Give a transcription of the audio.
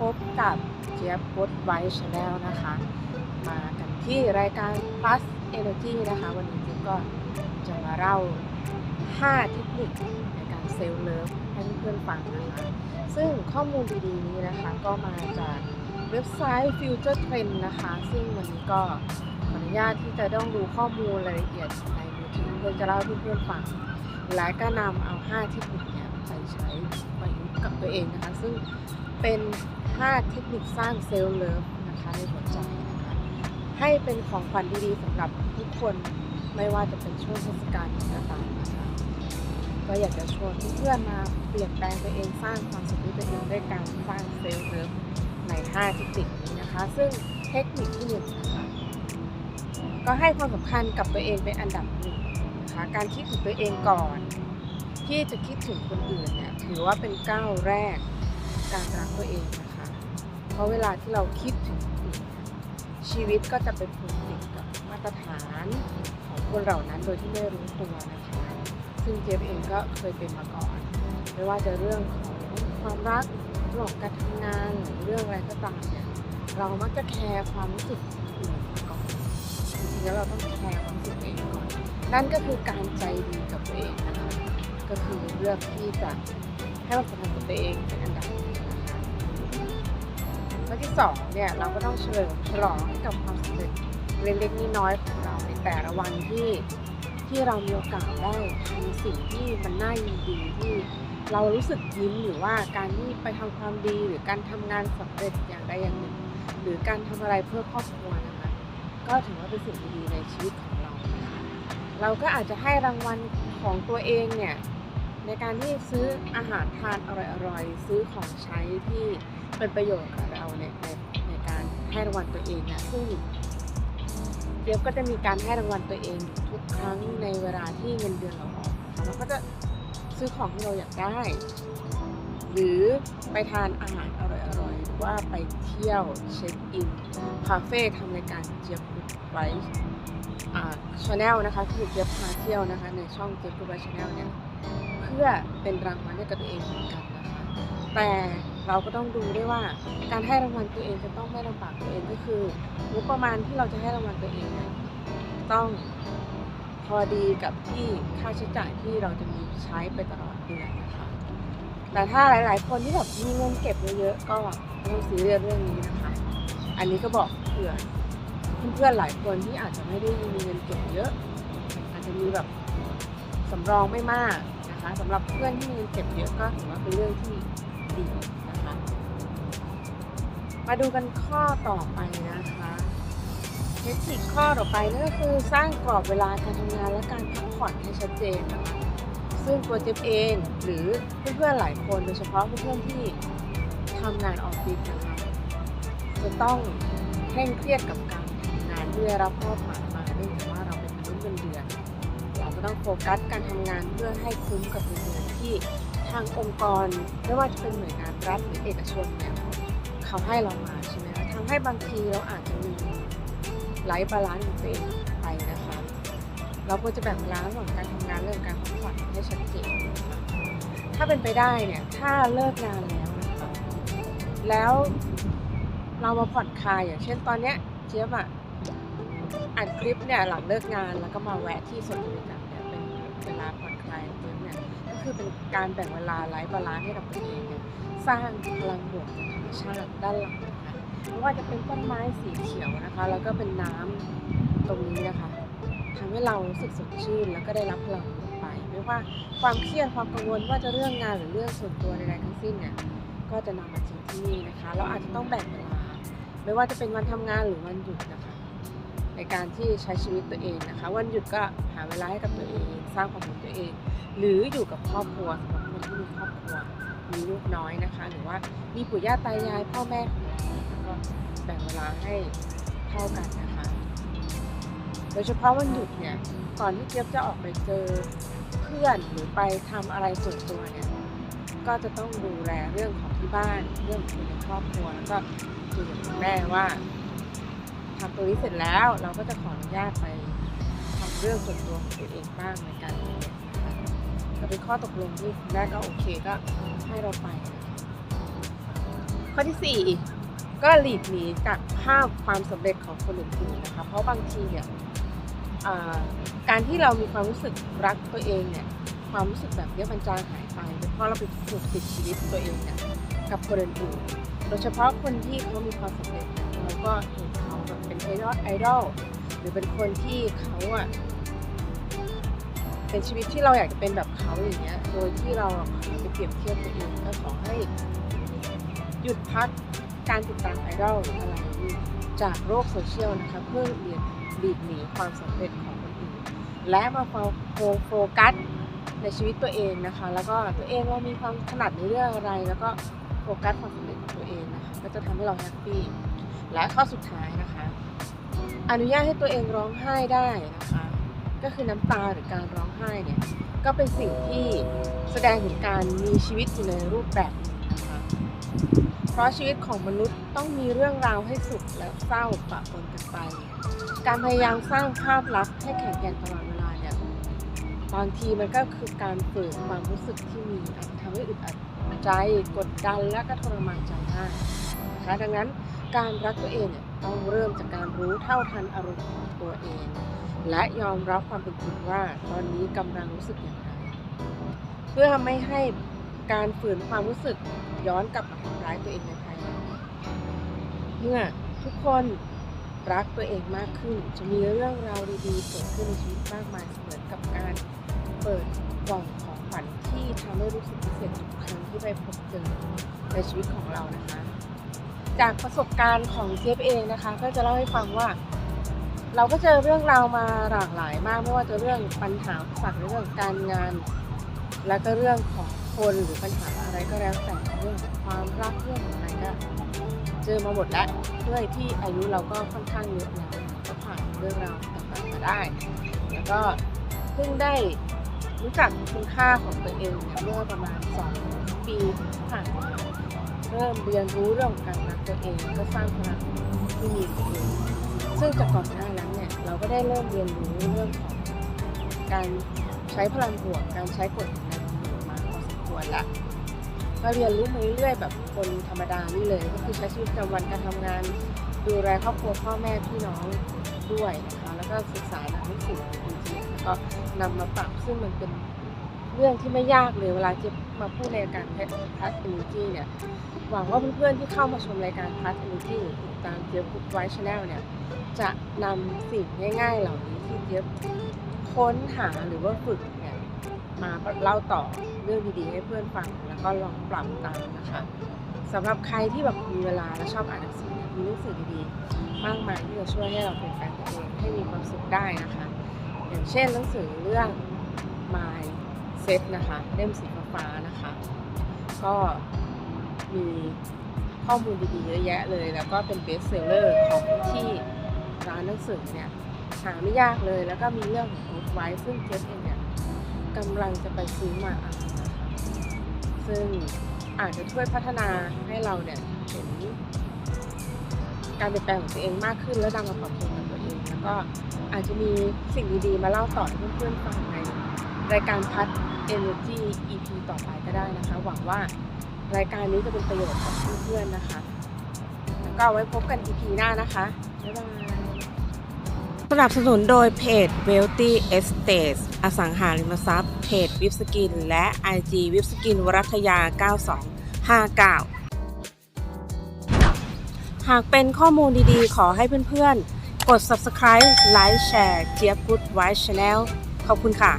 พบกับเจี๊ยบกดไวท์ชาแนลนะคะ มากันที่รายการ plus energy นะคะ วันนี้เจี๊ยบก็จะมาเล่า 5 เทคนิคในการเซลล์เลิฟให้เพื่อนๆฟังนะคะ ซึ่งข้อมูลดีๆนี้นะคะก็มาจากเว็บไซต์ Future Trend นะคะ ซึ่งวันนี้ก็ขออนุญาตที่จะต้องดูข้อมูลรายละเอียดในมือถือเพื่อจะเล่าให้เพื่อนๆฟัง และก็นำเอา 5 เทคนิคเนี่ยไปใช้ประยุกต์กับตัวเองนะคะ ซึ่ง เป็น5เทคนิคสร้างเซลล์เลิฟนะคะในหัวใจนะคะ ให้เป็นของขวัญดีๆสำหรับทุกคนไม่ว่าจะเป็นช่วงเทศกาลไหนก็ตามนะคะ ก็อยากจะชวนเพื่อนมาเปลี่ยนแปลงตัวเองสร้างความสุขให้ตัวเองด้วยการสร้างเซลล์เลิฟใน5เทคนิคนี้นะคะ ซึ่งเทคนิคที่หนึ่งนะคะก็ให้ความสำคัญกับตัวเองเป็นอันดับหนึ่งนะคะการคิดถึงตัวเองก่อน ที่จะคิดถึงคนอื่นเนี่ยถือว่าเป็นก้าวแรก การรักตัวเองนะคะ เพราะเวลาที่เราคิดถึงคนอื่นชีวิตก็จะไปผูกติดกับมาตรฐานของคนเหล่านั้นโดยที่ไม่รู้ตัวนะคะ ซึ่งเจฟเองก็เคยเป็นมาก่อน ไม่ว่าจะเรื่องของความรักเรื่องของการทำงานหรือเรื่องอะไรก็ตามเนี่ยเรามักจะแคร์ความรู้สึกของคนอื่นก่อนจริงๆแล้วเราต้องแคร์ความรู้สึกเองก่อน นั่นก็คือการใจดีกับตัวเองนะคะก็คือเลือกที่จะ ให้ความสำคัญกับตัวเองเป็นอันดับหนึ่งนะคะข้อที่สองเนี่ยเราก็ต้องเฉลิมฉลองให้กับความสำเร็จเล็กๆน้อยๆของเราในแต่ละวันที่ที่เรามีโอกาสได้ทำสิ่งที่มันน่ายินดีที่เรารู้สึกยิ้มหรือว่าการที่ไปทำความดีหรือการทำงานสำเร็จอย่างใดอย่างหนึ่ง หรือการทำอะไรเพื่อครอบครัวนะคะก็ถือว่าเป็นสิ่งดีในชีวิตของเรานะคะเราก็อาจจะให้รางวัลของตัวเองเนี่ย ในการที่ซื้ออาหารทานอร่อยๆ ซื้อของใช้ที่เป็นประโยชน์กับเราในในในการให้รางวัลตัวเองนะซึ่งเจี๊ยบก็จะมีการให้รางวัลตัวเองทุกครั้งในเวลาที่เงินเดือนเราออกเราก็จะซื้อของที่เราอยากได้ หรือไปทานอาหารอร่อยๆหรือว่าไปเที่ยวเช็คอินคาเฟ่ทำรายการเจี๊ยบไว้ชาแนลนะคะคือเจี๊ยบพาเที่ยวนะคะในช่องเจี๊ยบไว้ชาแนลเนี่ย พื่อเป็นรางวัลให้กับตัวเองเหมือนกันนะคะแต่เราก็ต้องดูด้วยว่าการให้รางวัลตัวเองจะต้องไม่ลำบากตัวเองก็คืองบประมาณที่เราจะให้รางวัลตัวเองเนี่ยต้องพอดีกับที่ค่าใช้จ่ายที่เราจะมีใช้ไปตลอดเดือนนะคะ แต่ถ้าหลาย ๆ คนที่แบบมีเงินเก็บเยอะๆก็ไม่ต้องซีเรียสเรื่องนี้นะคะ อันนี้ก็บอกเผื่อเพื่อนๆหลายคนที่อาจจะไม่ได้มีเงินเก็บเยอะ อาจจะมีแบบสำรองไม่มาก นะคะสำหรับเพื่อนที่มีเงินเก็บเยอะก็ถือว่าเป็นเรื่องที่ดีนะคะ มาดูกันข้อต่อไปนะคะเทคนิคข้อต่อไปนั่นก็คือสร้างกรอบเวลาการทำงานและการพักผ่อนให้ชัดเจนนะคะ ซึ่งตัวเจ๊บเองหรือเพื่อนๆหลายคนโดยเฉพาะเพื่อนๆที่ทำงานออฟฟิศนะคะ จะต้องเคร่งเครียดกับการทำงานที่ได้รับมอบหมายมาเนื่องจากว่า ต้องโฟกัสการทำงานเพื่อให้คุ้มกับเงินที่ทางองค์กร ไม่ว่าจะเป็นหน่วยงานรัฐหรือเอกชนเนี่ยเขาให้เรามาใช่ไหมคะทำให้บางทีเราอาจจะมีไร้บาลานซ์ของตัวเองไปนะคะ เราควรจะแบ่งเวลาระหว่างการทำงานเรื่องการพักผ่อนให้ชัดเจนถ้าเป็นไปได้เนี่ยถ้าเลิกงานแล้วนะคะแล้วเรามาผ่อนคลายอย่างเช่นตอนเนี้ยเจี๊ยบอะอัดคลิปเนี่ยหลังเลิกงานแล้วก็มาแวะที่สวนจตุจักร เวลาผ่อนคลายของเนี่ยก็คือเป็นการแบ่งเวลาไลฟ์บาลานซ์ให้กับตัวเองเนี่ยสร้างพลังบวกจากธรรมชาติด้านหลังนะคะไม่ว่าจะเป็นต้นไม้สีเขียวนะคะ แล้วก็เป็นน้ำตรงนี้นะคะทำให้เรารู้สึกสดชื่น แล้วก็ได้รับพลังไป ไม่ว่าความเครียดความกังวลว่าจะเรื่องงานหรือเรื่องส่วนตัวใดๆทั้งสิ้นเนี่ยก็จะนำมาทิ้งที่นี่นะคะ เราอาจจะต้องแบ่งเวลา ไม่ว่าจะเป็นวันทำงานหรือวันหยุดนะคะ ในการที่ใช้ชีวิตตัวเองนะคะ วันหยุดก็หาเวลาให้กับตัวเอง สร้างความสุขตัวเอง หรืออยู่กับครอบครัวสำหรับคนที่มีครอบครัวมีลูกน้อยนะคะ หรือว่ามีปู่ย่าตายายพ่อแม่ของเราก็แบ่งเวลาให้เท่ากันนะคะ โดยเฉพาะวันหยุดเนี่ยก่อนที่เจี๊ยบจะออกไปเจอเพื่อนหรือไปทำอะไรส่วนตัวเนี่ยก็จะต้องดูแลเรื่องของที่บ้านเรื่องของคนในครอบครัวแล้วก็คุยกับแม่ว่าทำตัวนี้เสร็จแล้วเราก็จะขออนุญาตไป เรื่องส่วนตัวของตัวเองบ้างในการเรียนนะคะแต่เป็นข้อตกลงที่คุณแม่ก็โอเคก็ให้เราไป ข้อที่สี่ก็หลีกหนีจากภาพความสำเร็จของคนอื่นๆนะคะ เพราะบางทีเนี่ยการที่เรามีความรู้สึกรักตัวเองเนี่ยความรู้สึกแบบเนี้ยมันจางหายไปเพราะเราไปผูกติดชีวิตตัวเองเนี่ยกับคนอื่นๆโดยเฉพาะคนที่เขามีความสำเร็จเราก็เห็นเขาแบบเป็นไอดอลไอดอลหรือเป็นคนที่เขาอะ เป็นชีวิตที่เราอยากจะเป็นแบบเขาอย่างเงี้ย โดยที่เราไปเปรียบเทียบตัวเองก็ขอให้หยุดพักการติดตามไอดอลหรืออะไรจากโลกโซเชียลนะคะเพื่อเรียนหลีกหนีความสำเร็จของคนอื่นและมาโฟโฟกัสในชีวิตตัวเองนะคะ แล้วก็ตัวเองว่ามีความถนัดในเรื่องอะไร แล้วก็โฟกัสความสำเร็จของตัวเองนะคะก็จะทำให้เราแฮปปี้และข้อสุดท้ายนะคะ อนุญาตให้ตัวเองร้องไห้ได้นะคะ ก็คือน้ำตาหรือการร้องไห้เนี่ยก็เป็นสิ่งที่แสดงถึงการมีชีวิตอยู่ในรูปแบบหนึ่งนะคะเพราะชีวิตของมนุษย์ต้องมีเรื่องราวให้สุขและเศร้าปะปนกันไป การพยายามสร้างภาพลักษณ์ให้แข็งแกร่งตลอดเวลาเนี่ยบางทีมันก็คือการฝืนความรู้สึกที่มีอาจทำให้อึดอัดใจกดดันและก็ทรมานใจได้นะคะดังนั้นการรักตัวเองเนี่ยต้องเริ่มจากการรู้เท่าทันอารมณ์ของตัวเอง และยอมรับความเป็นจริงว่าตอนนี้กำลังรู้สึกอย่างไร เพื่อไม่ให้การฝืนความรู้สึกย้อนกลับมาทำร้ายตัวเองในภายหลังเมื่อทุกคนรักตัวเองมากขึ้น จะมีเรื่องราวดีๆเกิดขึ้นในชีวิตมากมายเหมือนกับการเปิดกล่องของขวัญที่ทำให้รู้สึกพิเศษทุกครั้งที่ไปพบเจอในชีวิตของเรานะคะ จากประสบการณ์ของเจฟเองนะคะ ก็จะเล่าให้ฟังว่า เราก็เจอเรื่องราวมาหลากหลายมากไม่ว่าจะเรื่องปัญหาฝักเรื่องการงาน แล้วก็เรื่องของคนหรือปัญหาอะไรก็แล้วแต่เรื่องของความรักเรื่องของอะไรก็เจอมาหมดแล้วด้วยที่อายุเราก็ค่อนข้างเยอะแล้วก็ผ่านเรื่องราวต่างๆมาได้ แล้วก็เพิ่งได้รู้จักคุณค่าของตัวเองเนี่ยเมื่อประมาณสองปีผ่านมาเริ่มเรียนรู้เรื่องของการรักตัวเองก็สร้างพลังที่มีตัวเอง ซึ่งจากก่อนหน้านั้นเนี่ยเราก็ได้เริ่มเรียนรู้เรื่องของการใช้พลังบวก การใช้กฎแห่งแรงดึงดูดมาพอสมควรละก็เรียนรู้มาเรื่อยๆแบบคนธรรมดานี่เลย ก็คือใช้ชีวิตประจำวันการทำงาน ดูแลครอบครัวพ่อแม่พี่น้องด้วยนะคะแล้วก็ศึกษาหนังสือจริงๆแล้วก็นำมาปรับซึ่งมันเป็นเรื่องที่ไม่ยากเลยเวลาจะมาพูดในรายการพัฒน์อเนจีเนี่ย หวังว่าเพื่อนๆที่เข้ามาชมรายการพัฒน์เอเนจีหรือติดตามเจี๊ยบกุ๊ดไวท์ชาแนลเนี่ย จะนำสิ่งง่ายๆเหล่านี้ที่เจี๊ยบค้นหาหรือว่าฝึกเนี่ยมาเล่าต่อเรื่องดีๆให้เพื่อนฟังแล้วก็ลองปรับตามนะคะสำหรับใครที่แบบมีเวลาและชอบอ่านหนังสือมีหนังสือดีๆมากมายที่จะช่วยให้เราเปลี่ยนแปลงตัวเองให้มีความสุขได้นะคะ อย่างเช่นหนังสือเรื่อง My Set นะคะเล่มสีฟ้านะคะ ก็ มีข้อมูลดีๆเยอะแยะเลย แล้วก็เป็นเบสเซลเลอร์ของที่ร้านหนังสือเนี่ยหาไม่ยากเลยแล้วก็มีเรื่องของรูทไว้ซึ่งเจฟเองเนี่ยกำลังจะไปซื้อมาอ่านนะคะซึ่งอาจจะช่วยพัฒนาให้เราเนี่ยเห็นการเปลี่ยนแปลงของตัวเองมากขึ้นแล้วนำมาปรับปรุงกับตัวเองแล้วก็อาจจะมีสิ่งดีๆ มาเล่าต่อให้เพื่อนๆฟังในรายการพัด Energy EP ต่อไปก็ได้นะคะ หวังว่า รายการนี้จะเป็นประโยชน์กับเพื่อนๆนะคะแล้วก็เอาไว้พบกัน EP หน้านะคะบ๊ายบายสนับสนุนโดยเพจ Wealthy Estates อสังหาริมทรัพย์ เพจวิบสกิน และ IG วิบสกินวรัทยา 9259หากเป็นข้อมูลดีๆ ขอให้เพื่อนๆ กด subscribe ไลค์แชร์เจี๊ยบ Good Wife Channel ขอบคุณค่ะ